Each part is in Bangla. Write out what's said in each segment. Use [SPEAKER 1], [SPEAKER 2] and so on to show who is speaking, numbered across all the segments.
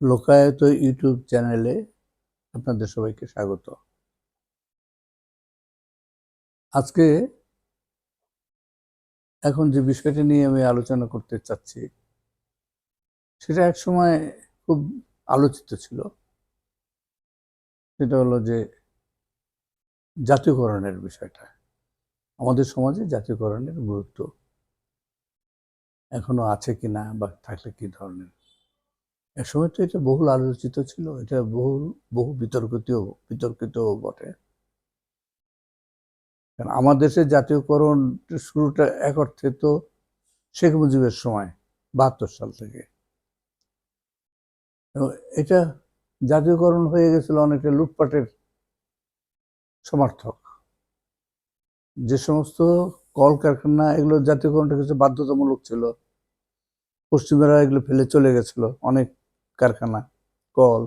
[SPEAKER 1] লোকায়ত ইউটিউব চ্যানেলে আপনাদের সবাইকে স্বাগত। আজকে এখন যে বিষয়টি নিয়ে আমি আলোচনা করতে চাচ্ছি, সেটা এক সময় খুব আলোচিত ছিল। সেটা হলো যে জাতীয়করণের বিষয়টা। আমাদের সমাজে জাতীয়করণের গুরুত্ব এখনও আছে কি না বা থাকলে কি ধরনের? এক সময় তো এটা বহুল আলোচিত ছিল, এটা বহু বহু বিতর্কিত বিতর্কিত বটে। কারণ আমার দেশে জাতীয়করণ শুরুটা এক অর্থে তো শেখ মুজিবের সময়, বাহাত্তর সাল থেকে। এটা জাতীয়করণ হয়ে গেছিল অনেকটা লুটপাটের সমর্থক। যে সমস্ত কলকারখানা এগুলো জাতীয়করণটা কিছু বাধ্যতামূলক ছিল, পশ্চিমেরা এগুলো ফেলে চলে গেছিল, অনেক কারখানা, কল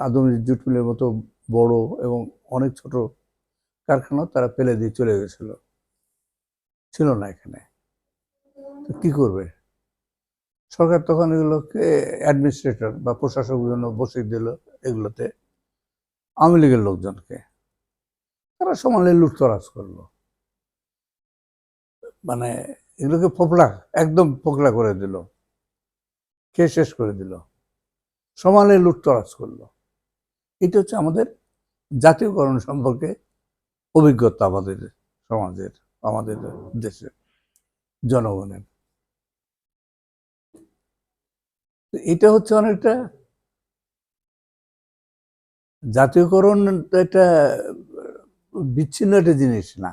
[SPEAKER 1] আদম জুট মিলের মতো বড় এবং অনেক ছোট কারখানা তারা ফেলে দিয়ে চলে গেছিল। ছিল না এখানে। তো কি করবে? সরকার তখন এগুলোকে অ্যাডমিনিস্ট্রেটর বা প্রশাসক জন্য বসিয়ে দিল এগুলোতে, আওয়ামী লীগের লোকজনকে। তারা সমানে লুটতরাজ করল। মানে এগুলোকে ফোকলা একদম ফোকলা করে দিল। খেয়ে শেষ করে দিল? সমানে লুটতরাজ করল। এটা হচ্ছে আমাদের জাতীয়করণ সম্পর্কে অভিজ্ঞতা আমাদের সমাজের, আমাদের দেশের জনগণের। এটা হচ্ছে অনেকটা জাতীয়করণ একটা বিচ্ছিন্ন একটা জিনিস না।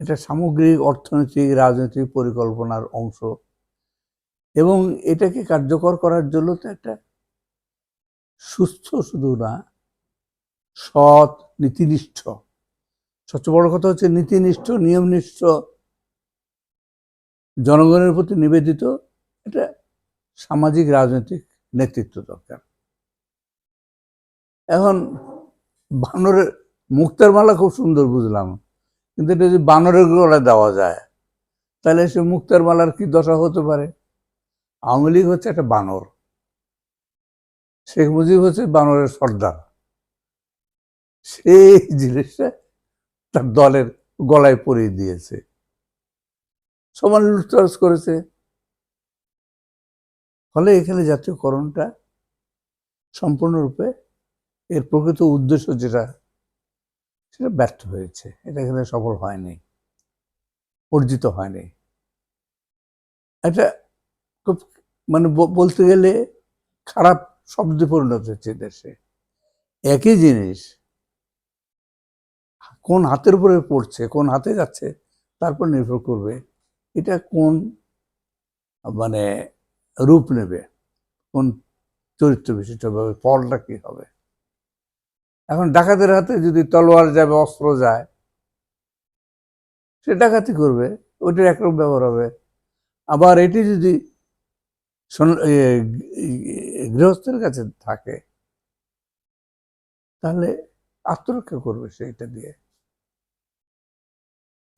[SPEAKER 1] এটা সামগ্রিক অর্থনৈতিক, রাজনৈতিক পরিকল্পনার অংশ। এবং এটাকে কার্যকর করার জন্য তো একটা সুস্থ শুধু না, সৎ, নীতিনিষ্ঠ। সবচেয়ে বড় কথা হচ্ছে নীতিনিষ্ঠ, নিয়মনিষ্ঠ জনগণের প্রতি নিবেদিত এটা সামাজিক রাজনৈতিক নেতৃত্ব দরকার। এখন বানরের মুক্তার মালা খুব সুন্দর বুঝলাম, কিন্তু এটা যদি বানরের গলায় দেওয়া যায়, তাহলে সে মুক্তার মালার কি দশা হতে পারে? আওয়ামী লীগ হচ্ছে একটা বানর। শেখ মুজিব হচ্ছে বানরের সর্দার। সেই জিনিসটা তার দলের গলায় পরিয়ে দিয়েছে। সমান লুটতরাজ করেছে। ফলে এখানে জাতীয়করণটা সম্পূর্ণরূপে এর প্রকৃত উদ্দেশ্য যেটা, সেটা ব্যর্থ হয়েছে। এটা এখানে সফল হয়নি, অর্জিত হয়নি। এটা খুব মানে বলতে গেলে খারাপ শব্দে পরিণত হচ্ছে দেশে। একই জিনিস, কোন হাতের উপরে পড়ছে, কোন হাতে যাচ্ছে তারপর নির্ভর করবে। এটা কোন মানে রূপ নেবে, কোন চরিত্র বিশিষ্টভাবে ফলটা কি হবে। এখন ডাকাতের হাতে যদি তলোয়ার যাবে অস্ত্র যায়, সে ডাকাতি করবে, ওইটার একরকম ব্যবহার হবে। আবার এটি যদি গৃহস্থের কাছে থাকে। তাহলে আত্মরক্ষা করবে সেইটা দিয়ে।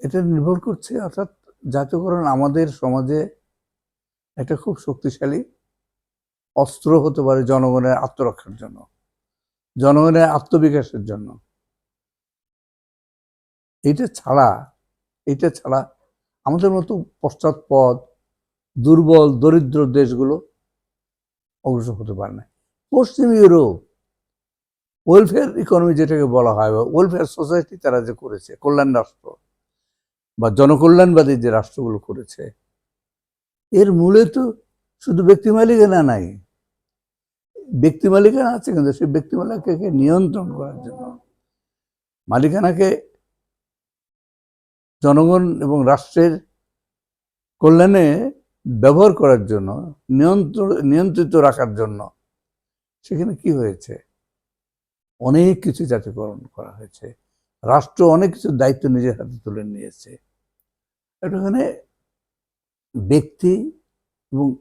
[SPEAKER 1] এটা নির্ভর করছে, অর্থাৎ জাতীয়করণ আমাদের সমাজে একটা খুব শক্তিশালী অস্ত্র হতে পারে জনগণের আত্মরক্ষার জন্য, জনগণের আত্মবিকাশের জন্য। এটা ছাড়া এটা ছাড়া আমাদের মতো পশ্চাৎপদ দুর্বল, দরিদ্র দেশগুলো অগ্রসর হতে পারে না। পশ্চিম ইউরোপ ওয়েলফেয়ার ইকোনমি যেটাকে বলা হয় বা ওয়েলফেয়ার সোসাইটি তারা যে করেছে, কল্যাণ রাষ্ট্র বা জনকল্যাণবাদী যে রাষ্ট্রগুলো করেছে, এর মূলে তো শুধু ব্যক্তি মালিকানা নাই। ব্যক্তি মালিকানা আছে কিন্তু সেই ব্যক্তি মালিকাকে নিয়ন্ত্রণ করার জন্য। মালিকানাকে জনগণ এবং রাষ্ট্রের কল্যাণে ব্যবহার করার জন্য নিয়ন্ত্রণ নিয়ন্ত্রিত রাখার জন্য সেখানে কি হয়েছে? অনেক কিছু জাতীয়করণ করা হয়েছে। রাষ্ট্র অনেক কিছু দায়িত্ব নিজের হাতে তুলে নিয়েছে। এখানে ব্যক্তি এবং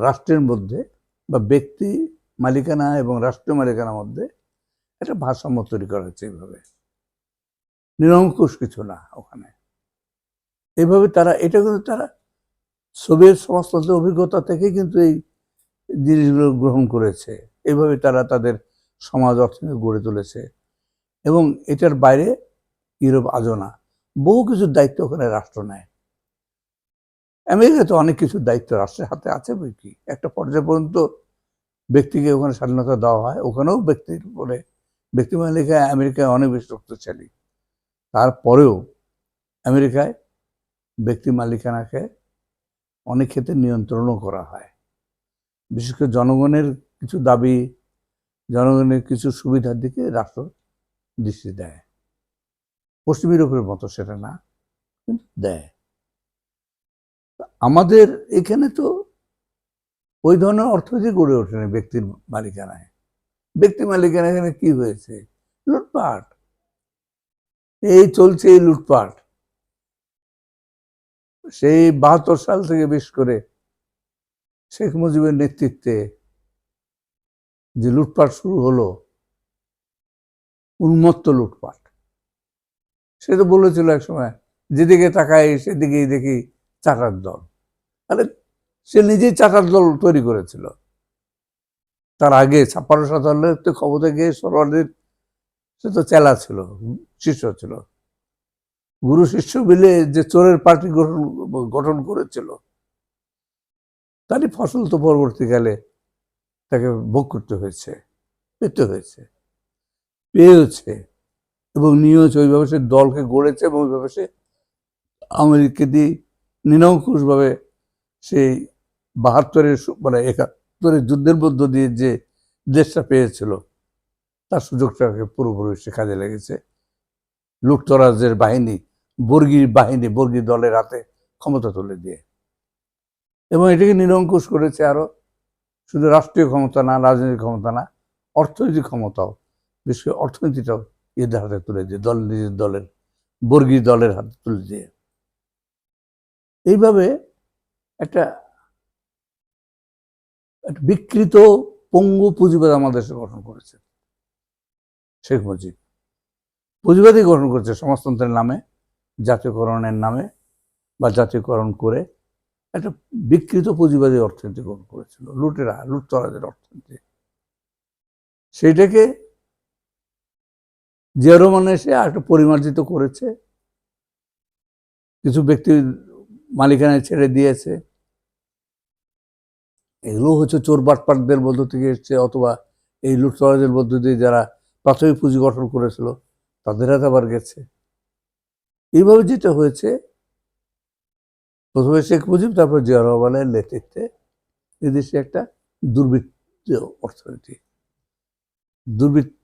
[SPEAKER 1] রাষ্ট্রের মধ্যে বা ব্যক্তি মালিকানা এবং রাষ্ট্র মালিকানার মধ্যে একটা ভারসাম্য তৈরি করা হয়েছে এইভাবে। নিরঙ্কুশ কিছু না ওখানে। এইভাবে তারা, এটা কিন্তু তারা সোভিয়েত সমাজতন্ত্রের অভিজ্ঞতা থেকে কিন্তু এই জিনিসগুলো গ্রহণ করেছে। এইভাবে তারা তাদের সমাজ অর্থনীতি গড়ে তুলেছে। এবং এটার বাইরে ইউরোপ আজও না। বহু কিছুর দায়িত্ব ওখানে রাষ্ট্র নেয়। আমেরিকা তো অনেক কিছু দায়িত্ব রাষ্ট্রের হাতে আছে বই কি? একটা পর্যায় পর্যন্ত ব্যক্তিকে ওখানে স্বাধীনতা দেওয়া হয়, ওখানেও ব্যক্তির উপরে ব্যক্তি মালিকায় আমেরিকায় অনেক বেশি শক্তিশালী তারপরেও আমেরিকায় ব্যক্তি মালিকানাকে অনেক ক্ষেত্রে নিয়ন্ত্রণও করা হয়। বিশেষ করে জনগণের কিছু দাবি, জনগণের কিছু সুবিধার দিকে রাষ্ট্র দৃষ্টি দেয়। পশ্চিম ইউরোপের মতো সেটা না, কিন্তু দেয়। আমাদের এখানে তো ওই ধরনের অর্থনীতি গড়ে ওঠে না ব্যক্তির মালিকানায়। ব্যক্তি মালিকানা এখানে কি হয়েছে? লুটপাট। এই চলছে এই লুটপাট। সেই বাহাত্তর সাল থেকে বেশ করে শেখ মুজিবের নেতৃত্বে যে লুটপাট শুরু হলো, উন্মত্ত লুটপাট, সে তো বলেছিল এক সময়, যেদিকে তাকাই সেদিকেই দেখি চাটার দল। আরে, সে নিজেই চাটার দল তৈরি করেছিল। তার আগে ছাপ্পান্ন সাতান্নের তো ক্ষমতা গিয়ে সরওয়ার্দের সে তো চেলা ছিল শিষ্য ছিল। গুরু শিষ্য মিলে যে চোরের পার্টি গঠন গঠন করেছিল, তারই ফসল তো পরবর্তীকালে তাকে ভোগ করতে হয়েছে, পেতে হয়েছে পেয়েছে এবং নিয়েছে ওইভাবে সে দলকে গড়েছে এবং ওইভাবে সে আমেরিকা দিয়ে নিরঙ্কুশভাবে সেই বাহাত্তরের মানে একাত্তরের যুদ্ধের মধ্য দিয়ে যে দেশটা পেয়েছিল, তার সুযোগটাকে পুরোপুরি সে কাজে লেগেছে। লুটতরাজের বাহিনী বর্গীর বাহিনী, বর্গী দলের হাতে ক্ষমতা তুলে দিয়ে। এবং এটাকে নিরঙ্কুশ করেছে আরও শুধু রাষ্ট্রীয় ক্ষমতা না, রাজনৈতিক ক্ষমতা না, অর্থনৈতিক ক্ষমতাও, বিশেষ করে অর্থনীতিটাও এদের হাতে তুলে দিয়ে, দল, নিজের দলের, বর্গী দলের হাতে তুলে দিয়ে। এইভাবে একটা একটা বিকৃত পঙ্গু পুঁজিবাদ আমাদের দেশে গঠন করেছে শেখ মুজিব। পুঁজিবাদই গঠন করেছে সমাজতন্ত্রের নামে। জাতীয়করণের নামে বা জাতীয়করণ করে একটা বিকৃত পুঁজিবাদী অর্থনীতি গ্রহণ করেছিল, লুটেরা, লুটতরাজের অর্থনীতি। সেইটাকে জিয়া রহমান এসে একটা পরিমার্জিত করেছে। কিছু ব্যক্তি মালিকানায় ছেড়ে দিয়েছে। এগুলো হচ্ছে চোর বাটপাটদের মধ্য থেকে এসছে অথবা এই লুটতরাজের মধ্য দিয়ে যারা প্রাথমিক পুঁজি গঠন করেছিল, তাদের হাতে আবার গেছে। এইভাবে যেটা হয়েছে, প্রথমে শেখ মুজিব, তারপর জিয়া রহমানের নেতৃত্বে এদেশে একটা দুর্বৃত্ত অর্থনীতি, দুর্বৃত্ত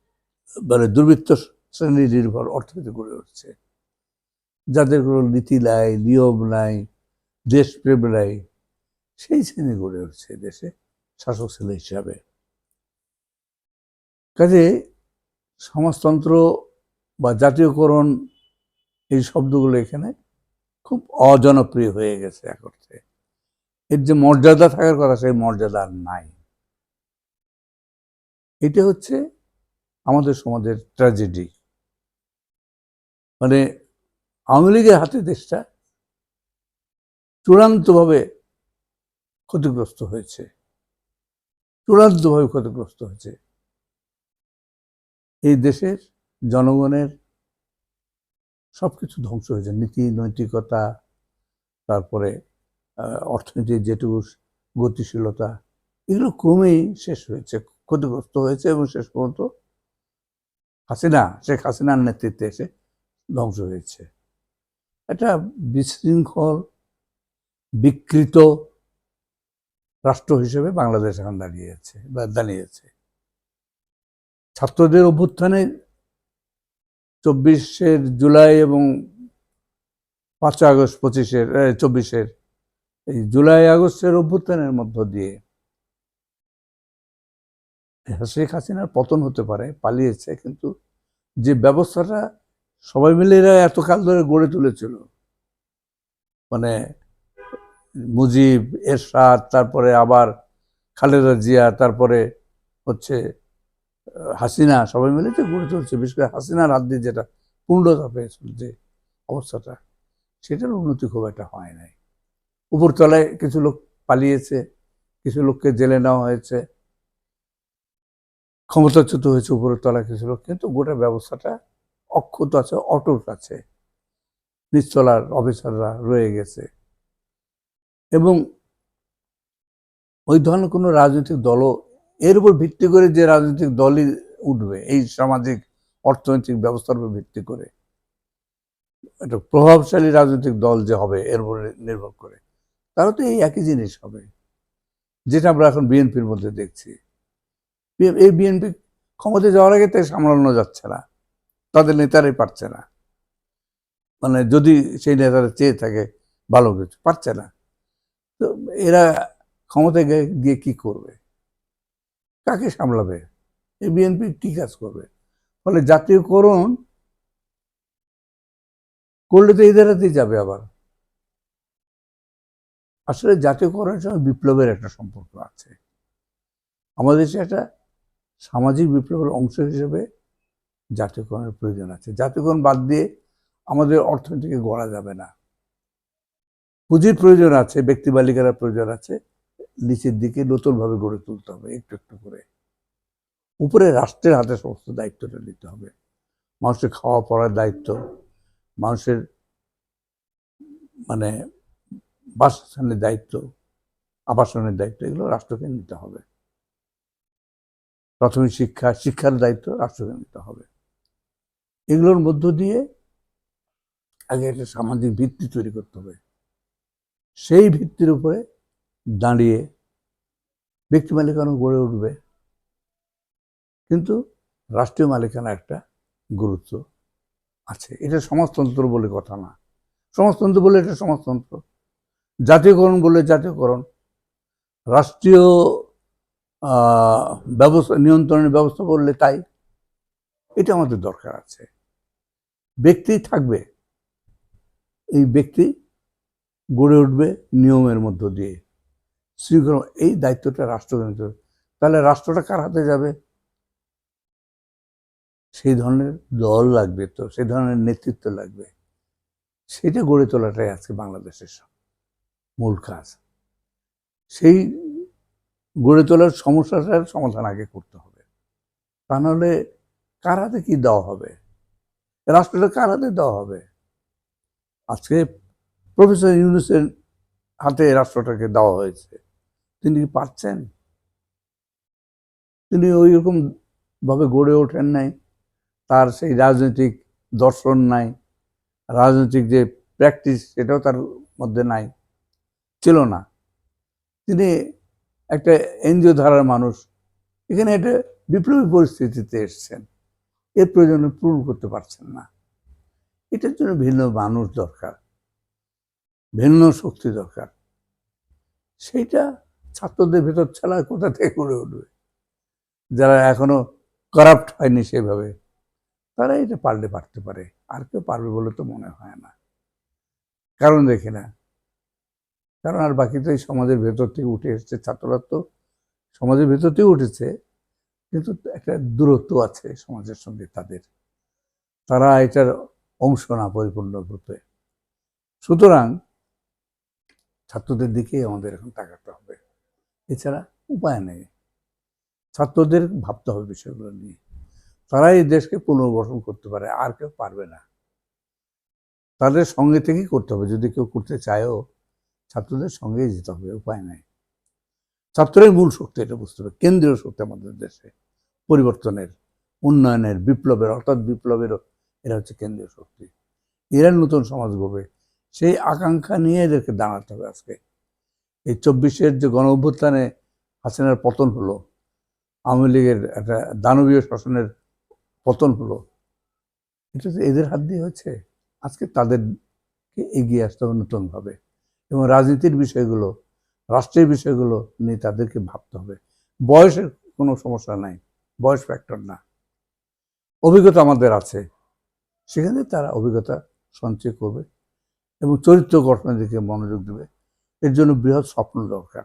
[SPEAKER 1] মানে দুর্বৃত্ত শ্রেণি নির্ভর অর্থনীতি গড়ে উঠছে। যাদের কোনো নীতি নাই, নিয়ম নাই, দেশপ্রেম নাই, সেই শ্রেণি গড়ে উঠছে দেশে শাসক শ্রেণি হিসাবে। কাজে সমাজতন্ত্র বা জাতীয়করণ এই শব্দগুলো এখানে খুব অজনপ্রিয় হয়ে গেছে এক অর্থে এর যে মর্যাদা থাকার কথা, সেই মর্যাদা আর নাই। এটা হচ্ছে আমাদের সমাজের ট্র্যাজেডি মানে আওয়ামী লীগের হাতে দেশটা চূড়ান্তভাবে ক্ষতিগ্রস্ত হয়েছে। চূড়ান্তভাবে ক্ষতিগ্রস্ত হয়েছে। এই দেশের জনগণের সবকিছু ধ্বংস হয়েছে নীতি, নৈতিকতা, তারপরে অর্থনীতির যেটুকু গতিশীলতা, এগুলো ক্রমেই শেষ হয়েছে, ক্ষতিগ্রস্ত হয়েছে এবং শেষ পর্যন্ত হাসিনা, শেখ হাসিনার নেতৃত্বে এসে ধ্বংস হয়েছে। একটা বিশৃঙ্খল, বিকৃত রাষ্ট্র হিসেবে বাংলাদেশ এখন দাঁড়িয়েছে বা দাঁড়িয়েছে। ছাত্রদের অভ্যুত্থানে চব্বিশের জুলাই এবং পাঁচ আগস্ট পঁচিশের চব্বিশের। এই জুলাই আগস্টের অভ্যুত্থানের মধ্য দিয়ে শেখ হাসিনার পতন হতে পারে, পালিয়েছে, কিন্তু যে ব্যবস্থাটা সবাই মিলে এরা এতকাল ধরে গড়ে তুলেছিল মানে মুজিব, এরশাদ, তারপরে আবার খালেদা জিয়া, তারপরে হচ্ছে হাসিনা, সবাই মিলে যে গড়ে তুলছে, বিশেষ করে হাসিনার হাত দিয়ে যেটা পূর্ণতা পেয়েছিল যে অবস্থাটা, সেটার উন্নতি খুব একটা হয় নাই। উপরতলায় কিছু লোক পালিয়েছে, কিছু লোককে জেলে নেওয়া হয়েছে, ক্ষমতাচ্যুত হয়েছে উপরের তলা কিছু লোক, কিন্তু গোটা ব্যবস্থাটা অক্ষত আছে, অটুট আছে। নিচতলার অফিসাররা রয়ে গেছে। এবং ওই ধরনের কোনো রাজনৈতিক দলও এর উপর ভিত্তি করে যে রাজনৈতিক দলই উঠবে, এই সামাজিক অর্থনৈতিক ব্যবস্থার উপর ভিত্তি করে। একটা প্রভাবশালী রাজনৈতিক দল যে হবে, এর উপর নির্ভর করে। তারও তো এই একই জিনিস হবে, যেটা আমরা এখন বিএনপির মধ্যে দেখছি। এই বিএনপি ক্ষমতায় যাওয়ার আগে তাই সামলানো যাচ্ছে না, তাদের নেতারাই পারছে না। মানে যদি সেই নেতারা চেয়ে থাকে, ভালো কিছু, পারছে না। তো এরা ক্ষমতায় গিয়ে কি করবে? কাকে সামলাবে? এই বিএনপি কি কাজ করবে? ফলে জাতীয়করণ করলে তো এদের হাতেই যাবে আবার। আসলে জাতীয়করণের সঙ্গে বিপ্লবের একটা সম্পর্ক আছে। আমাদের দেশে একটা সামাজিক বিপ্লবের অংশ হিসেবে জাতীয়করণের প্রয়োজন আছে। জাতীয়করণ বাদ দিয়ে আমাদের অর্থনীতিকে গড়া যাবে না। পুঁজির প্রয়োজন আছে, ব্যক্তি বালিকার প্রয়োজন আছে। নিচের দিকে নতুনভাবে গড়ে তুলতে হবে, একটু একটু করে। উপরে রাষ্ট্রের হাতে সমস্ত দায়িত্বটা নিতে হবে। মানুষের খাওয়া পড়ার দায়িত্ব, মানুষের মানে বাসস্থানের দায়িত্ব, আবাসনের দায়িত্ব, এগুলো রাষ্ট্রকে নিতে হবে। প্রাথমিক শিক্ষা, শিক্ষার দায়িত্ব রাষ্ট্রকে নিতে হবে। এগুলোর মধ্য দিয়ে আগে একটা সামাজিক ভিত্তি তৈরি করতে হবে। সেই ভিত্তির উপরে দাঁড়িয়ে ব্যক্তি মালিকানা গড়ে উঠবে। কিন্তু রাষ্ট্রীয় মালিকানা একটা গুরুত্ব আছে। এটা সমাজতন্ত্র বলে কথা না। সমাজতন্ত্র বলে এটা সমাজতন্ত্র। জাতীয়করণ বলে জাতীয়করণ। রাষ্ট্রীয় ব্যবস্থা, নিয়ন্ত্রণের ব্যবস্থা বললে তাই। এটা আমাদের দরকার আছে। ব্যক্তি থাকবে। এই ব্যক্তি গড়ে উঠবে নিয়মের মধ্য দিয়ে। শৃঙ্খলা এই দায়িত্বটা রাষ্ট্রকে তাহলে রাষ্ট্রটা কার হাতে যাবে? সেই ধরনের দল লাগবে তো, সেই ধরনের নেতৃত্ব লাগবে। সেটা গড়ে তোলাটাই আজকে বাংলাদেশের মূল কাজ। সেই গড়ে তোলার সমস্যাটার সমাধান আগে করতে হবে। তা নাহলে কার হাতে কি দেওয়া হবে? রাষ্ট্রটা কার হাতে দেওয়া হবে? আজকে প্রফেসর ইউনুসের হাতে রাষ্ট্রটাকে দেওয়া হয়েছে। তিনি কি পারছেন তিনি ওই ভাবে গড়ে ওঠেন নাই। তার সেই রাজনৈতিক দর্শন নাই। রাজনৈতিক যে প্র্যাকটিস সেটাও তার মধ্যে নাই। ছিল না। তিনি একটা এনজিও ধারার মানুষ। এখানে একটা বিপ্লবী পরিস্থিতিতে এসছেন। এর প্রয়োজনে পূরণ করতে পারছেন না। এটার জন্য ভিন্ন মানুষ দরকার। ভিন্ন শক্তি দরকার। সেইটা ছাত্রদের ভেতর ছাড়া কোথা থেকে গড়ে উঠবে? যারা এখনও করাপ্ট হয়নি সেভাবে, তারা এটা পারলে পারতে পারে। আর কেউ পারবে বলে তো মনে হয় না। কারণ দেখি না। কারণ আর বাকি তো এই সমাজের ভেতর থেকে উঠে এসছে ছাত্ররা তো সমাজের ভেতর থেকে উঠেছে, কিন্তু একটা দূরত্ব আছে সমাজের সঙ্গে তাদের। তারা এটার অংশ না পরিপূর্ণ রূপে সুতরাং ছাত্রদের দিকেই আমাদের এখন তাকাতে হবে। এছাড়া উপায় নেই। ছাত্রদের ভাবতে হবে বিষয়গুলো নিয়ে। তারা এই দেশকে পুনর্গঠন করতে পারে, আর কেউ পারবে না। তাদের সঙ্গে থেকেই করতে হবে, যদি কেউ করতে চায়ও, ছাত্রদের সঙ্গেই যেতে হবে, উপায় নাই। ছাত্রের মূল শক্তি, এটা বুঝতে হবে। কেন্দ্রীয় শক্তি আমাদের দেশে, পরিবর্তনের, উন্নয়নের, বিপ্লবের, অর্থাৎ বিপ্লবেরও এরা হচ্ছে কেন্দ্রীয় শক্তি। এরা নতুন সমাজ গড়বে। সেই আকাঙ্ক্ষা নিয়ে এদেরকে দাঁড়াতে হবে আজকে। এই চব্বিশের যে গণ অভ্যুত্থানে হাসিনার পতন হলো, আওয়ামী লীগের একটা দানবীয় শাসনের পতন হলো, এটা তো এদের হাত দিয়ে হচ্ছে। আজকে তাদেরকে এগিয়ে আসতে হবে নতুনভাবে এবং রাজনীতির বিষয়গুলো, রাষ্ট্রের বিষয়গুলো নিয়ে তাদেরকে ভাবতে হবে। বয়সের কোনো সমস্যা নাই, বয়স ফ্যাক্টর না। অভিজ্ঞতা আমাদের আছে, সেখানে তারা অভিজ্ঞতা সঞ্চয় করবে এবং চরিত্র গঠনের দিকে মনোযোগ দেবে। এর জন্য বৃহৎ স্বপ্ন দরকার।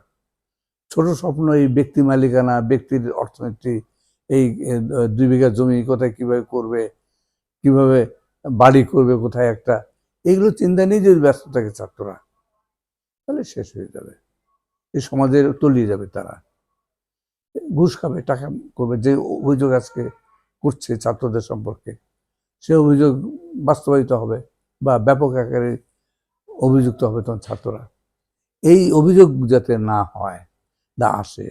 [SPEAKER 1] ছোট স্বপ্ন এই ব্যক্তি মালিকানা, ব্যক্তির অর্থনীতি, এই দুই বিঘা জমি কোথায় কীভাবে করবে, কীভাবে বাড়ি করবে, কোথায় একটা, এগুলো চিন্তা নিয়ে যদি ব্যস্ত থাকে ছাত্ররা, তাহলে শেষ হয়ে যাবে। এই সমাজের তলিয়ে যাবে তারা। ঘুষ খাবে, টাকা করবে, যে অভিযোগ আজকে করছে ছাত্রদের সম্পর্কে, সে অভিযোগ বাস্তবায়িত হবে বা ব্যাপক আকারে অভিযুক্ত হবে তখন ছাত্ররা। এই অভিযোগ যাতে না হয় না আসে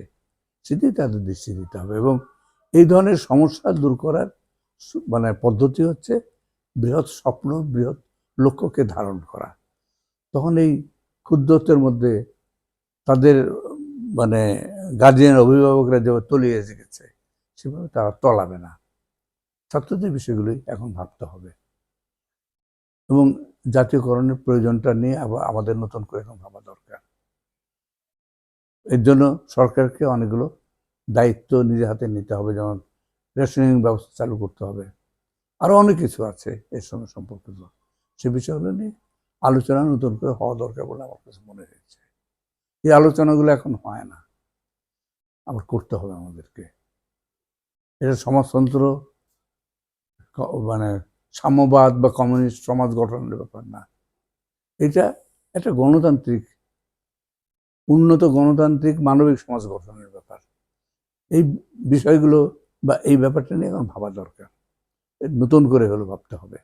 [SPEAKER 1] সেটাই তাদের দৃষ্টি দিতে হবে এবং এই ধরনের সমস্যা দূর করার মানে পদ্ধতি হচ্ছে বৃহৎ স্বপ্ন, বৃহৎ লক্ষ্যকে ধারণ করা। তখন এই ক্ষুদ্রত্বের মধ্যে তাদের মানে গার্জিয়ান অভিভাবকরা যেভাবে তলিয়ে গেছে, সেভাবে তারা তলাবে না। ছাত্রদের বিষয়গুলি এখন ভাবতে হবে। এবং জাতীয়করণের প্রয়োজনটা নিয়ে আবার আমাদের নতুন করে এখন ভাবা দরকার। এর জন্য সরকারকে অনেকগুলো দায়িত্ব নিজে হাতে নিতে হবে, যেমন রেশনিং ব্যবস্থা চালু করতে হবে। আরও অনেক কিছু আছে এর সঙ্গে সম্পর্কিত। সে বিষয়গুলো নিয়ে আলোচনা নতুন করে হওয়া দরকার বলে আমার কাছে মনে হয়েছে। এই আলোচনাগুলো এখন হয় না। আবার করতে হবে আমাদেরকে। এটা সমাজতন্ত্র মানে সাম্যবাদ বা কমিউনিস্ট সমাজ গঠনের ব্যাপার না। এটা একটা গণতান্ত্রিক উন্নত গণতান্ত্রিক মানবিক সমাজ গঠনের ব্যাপার। এই বিষয়গুলো বা এই ব্যাপারটা নিয়ে এখন ভাবা দরকার। নতুন করে হলো ভাবতে হবে।